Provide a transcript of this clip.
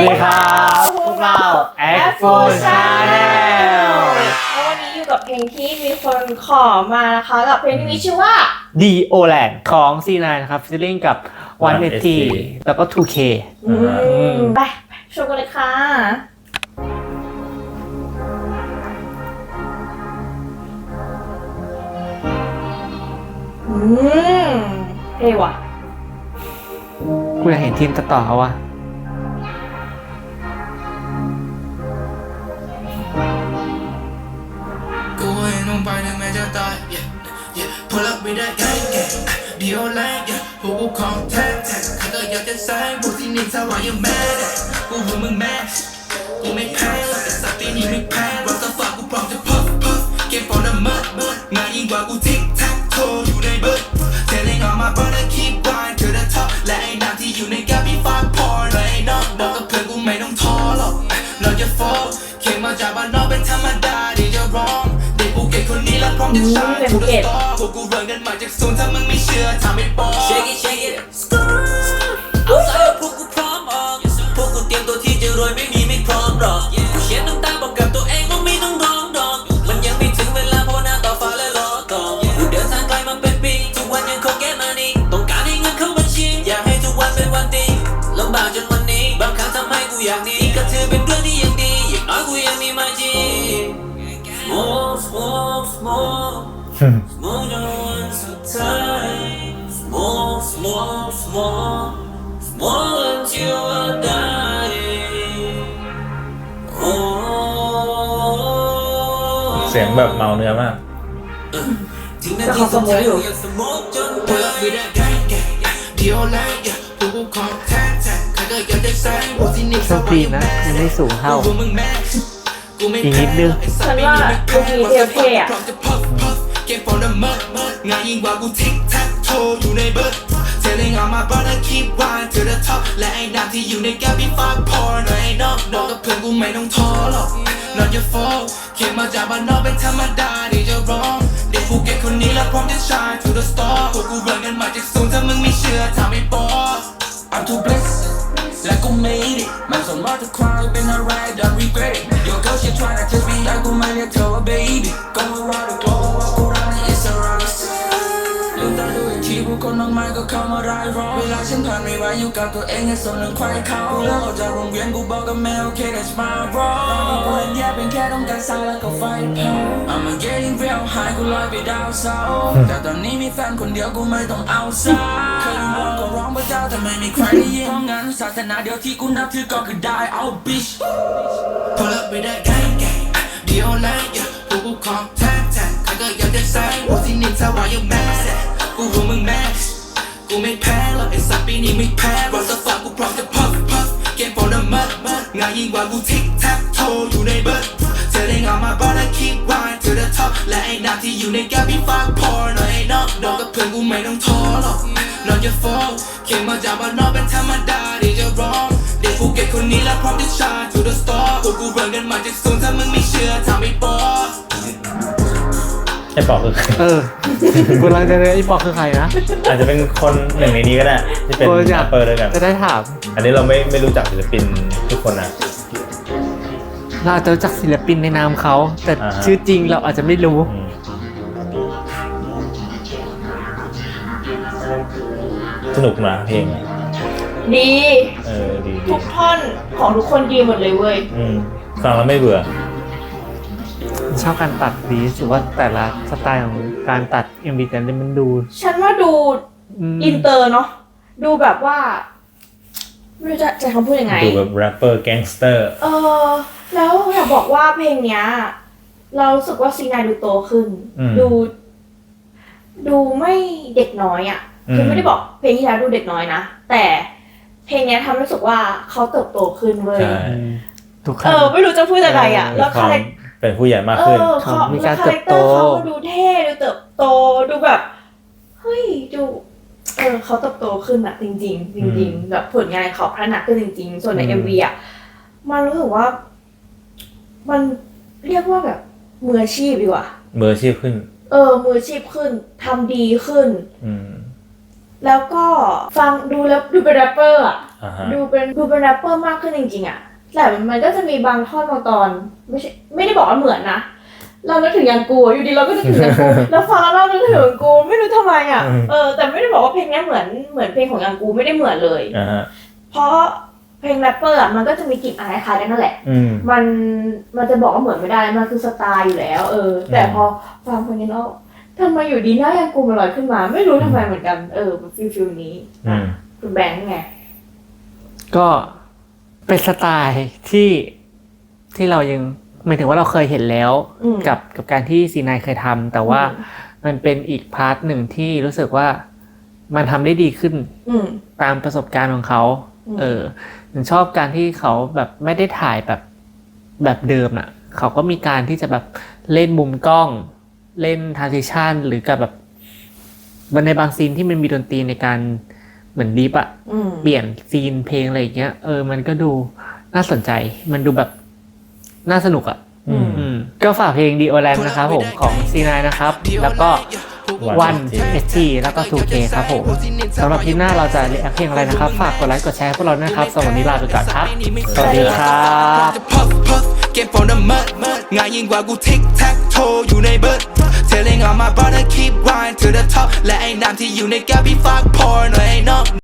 ดีครับพวกเรา Act Full Channel แล้ววันนี้อยู่กับเพลงที่มีคนขอมานะคะกับเพลงที่มีชื่อว่าดีโอแลนด์ของ C9 นะครับฟิลลิ่งกับ180แล้วก็ 2K อืมมไปไปชมกันเลยค่ะอืมเท่ว่ะกูอยากเห็นทีมตัดต่อเขาว่ะ มึงไปถึงแม้จะตาย yeah yeah พลักไม่ได้ไงแกเดียวแรก yeah พวกูของแท้แท้ใครก็อยากจะแซงพวกที่นี่ถ้าว่ายังแม่กูเห็นมึงแม่กูไม่แพ้หรอกไอ้สัตว์ปีนี้ไม่แพ้รักษาฝากกูพร้อมจะพัฟพัฟเก็บฟอนด์มัดมัดงานยิ่งกว่ากูทิก อืมเป็นภูเก็ต พวกกูเริ่มกันมาจากศูนย์ถ้ามึงไม่เชื่อทำให้ปอ Shake it, shake it เสียงแบบเมาเนื้อมากถึงนาทีสุดท้ายกูยังสโมกจนพลักไม่ได้ไงแกเดียวแรก yeah พวกกูของแท้แท้ใครก็อยากจะแซงพวกที่นี่โชคดีนะยังไม่สูงเท่า อีกนิดนึงฉันว่าลูกนี้เท่ๆอะพร้อมจะพัฟพัฟเก็บฟอนด์มัดมัดงานยิ่งกว่ากูทิกแท็กโทอยู่ในเบิร์ด Telling all my brother keep going to the top และไอ้น้ำที่อยู่ในแก้วพี่ฝากพอหน่อยไอ้น้องบอกกับเพื่อนกูไม่ต้องท้อหรอก Not your fault เข็มมาจากบ้านนอกเป็นธรรมดาที่จ แต่กูไม่เรียกเธอว่า baby Go around the globe ว่ากูรักนี่ it's a rock ลืมตาดูอีกทีผู้คนมากมายก็เข้ามารายร้องเวลาฉันผ่านไม่ไหวอยู่กับตัวเองให้สมหนึ่งควายเขากูเลิกออกจากโรงเรียนกูบอกกับแม่โอเค that's my wrong ตอนนี้กูเห็นแย่เป็นแค่ต้องการสร้างแล้วก็ไฟเผา I'm getting real high กูลอยไปดาวเสาร์แต่ตอนนี้มีแฟนคนเดียวกูไม่ต้องเอาซะเคยร้องก็ร้องพระเจ้าแต่ไม่มีใครได้ยินเพราะงั้นศาสนาเดียวที่กูนับถือก็คือได้เอา bitch พอเลิก ไม่ได้ไงไงเดียวแรกอย่าพวกกูของแท้แท้ใครก็อยากจะแซงพวกที่นี่ถ้าว่ายังแม่กูรู้มึงแม่กูไม่แพ้หรอกไอ้สัตว์ปีนี้ไม่แพ้รักษาฝากกูพร้อมจะพัฟพัฟเกมฟอร์ดมัดมัดงานยิ่งกว่ากูทิกแท็กโทอยู่ในเบิร์ด Telling all my brother keep going to the top และไอ้น้ำที่อยู่ในแก้วพี่ฝากพอหน่อยไอ้นองบอกกับเพื่อนกูไม่ต้องท้อหรอก Not your fault เข็มมาจากบ้านนอกเป็นธรรมดา คนนี้แล้วพร้อมจะ shine to the star พวกกูเริ่มกันมาจากศูนย์ถ้ามึงไม่เชื่อทำให้บอสไอ้ปอกคือใครเออกูกำลังจะเลยไอ้บอกคือใครนะอาจจะเป็นคนหนึ่งในนี้ก็ได้ที่เป็นกูแรอยากปเปอร์ด้วยกัน จะได้ถามอันนี้เราไม่ไม่รู้จักศิลปินทุกคนนะ เราอาจจะรู้จักศิลปินในนามเขา แต่อ่าฮะ ชื่อจริงเราอาจจะไม่รู้ อืมสนุกนะเพลง ดีเออดีดีทุกท่อนของทุกคนดีหมดเลยเว้ย อืมฟังแล้วไม่เบื่อ ชอบการตัดดีรู้สึกว่าแต่ละสไตล์ของการตัด MV แต่ละมันดูฉันว่าดูมอินเตอร์เนาะ ดูแบบว่า ไม่รู้จะจะคำพูดยังไง ดูแบบแรปเปอร์แก๊งสเตอร์เออ แล้วอยากบอกว่าเพลงเนี้ย เรารู้สึกว่าซีนายดูโตขึ้นอืมดู ดูไม่เด็กน้อยอะ่ะอืมคือไม่ได้บอกเพลงที่แล้วดูเด็กน้อยนะ แต่ เพลงเนี้ยทำให้รู้สึกว่าเขาเติบโตขึ้นเว้ยใช่อืมทุกคเอรั้ง อไม่รู้จะพูดอะไรอะ่ะ แล้วมีควาคามแรคเป็นผู้ใหญ่มากเอขึ้นอเขามีการแล้วคาแรคเตอร์เติบโตเขาก็ดูเท่ดูเติบโตดูแบบ เฮ้ยดูเออเขาเติบโตขึ้นอะจริงๆจริงอืมๆแบบผลงานเขาพัฒนาขึ้นจริง ๆ ส่วนในอืมเอ็มวีอะมันรู้สึกว่า มันเรียกว่าแบบมืออาชีพดีกว่า มืออาชีพขึ้น เออมืออาชีพขึ้นทำดีขึ้น อืม แล้วก็ฟังดูแล้วดูเป็นแรปเปอร์อะอ่าฮะ ดูเป็นดูเป็นแรปเปอร์มากขึ้นจริงๆอะแต่มันก็จะมีบางท่อนบางตอน ไม่ใช่ไม่ได้บอกว่าเหมือนนะเรานึกถึงยังกูอยู่ดีเราก็นึกถึงยังกู แล้วฟังแล้วเรานึกถึงยังกูไม่รู้ทำไมอะอืม เออแต่ไม่ได้บอกว่าเพลงเนี้ยเหมือนเหมือนเพลงของยังกูไม่ได้เหมือนเลย อ่าฮะเพราะเพลงแรปเปอร์อะมันก็จะมีกลิ่นอายคล้ายๆกันนั่นแหละ อืม มันมันจะบอกว่าเหมือนไม่ได้ มันคือสไตล์อยู่แล้ว เออ แต่อืม พอฟังเพลงนี้แล้ว ทำไมอยู่ดีหน้ายังกูมันลอยขึ้นมา ไม่รู้ทำไมเหมือนกัน เออฟิลฟิลนี้อือะมคุณแบงค์ไง ก็เป็นสไตล์ที่ที่เรายังหมายถึงว่าเราเคยเห็นแล้ว อืม กับกับการที่ซีนายเคยทำแต่ว่ามันเป็นอีกพาร์ทหนึ่งที่รู้สึกว่ามันทำได้ดีขึ้นอืม ตามประสบการณ์ของเขา อืม เออฉันชอบการที่เขาแบบไม่ได้ถ่ายแบบแบบเดิมอะ เขาก็มีการที่จะแบบเล่นมุมกล้อง เล่นทาร์ i ชันหรือกับแบบมันในบางซีนที่มันมีดนตรีในการเหมือนดิฟอะอืมเปลี่ยนซีนเพลงอะไรอย่างเงี้ยเออมันก็ดูน่าสนใจ มันดูแบบน่าสนุกอะ่ะอืมอืมก็ฝากเพลง d ีโอแลนนะครับผมของซีนายนะครับ แล้วก็ One One ST แล้วก็ 2K ครับผมสำหรับคลิปหน้าเราจะเรียกเพลงอะไรนะครับ ฝากกดไลค์กดแชร์ให้พวกเราด้วยนะครับสำหรับวันนี้ลาไปก่อนครับ สวัสดีครับจะพัฟพัฟเกม from the mud ง่ายยิ่งกว่ากูทิกแท็กโทอยู่ในเบิร์ด Telling all my brother keep grind to the top และไอ้น้ำที่อยู่ในแก้วพี่ฝากพอหน่อยไอ้น้อง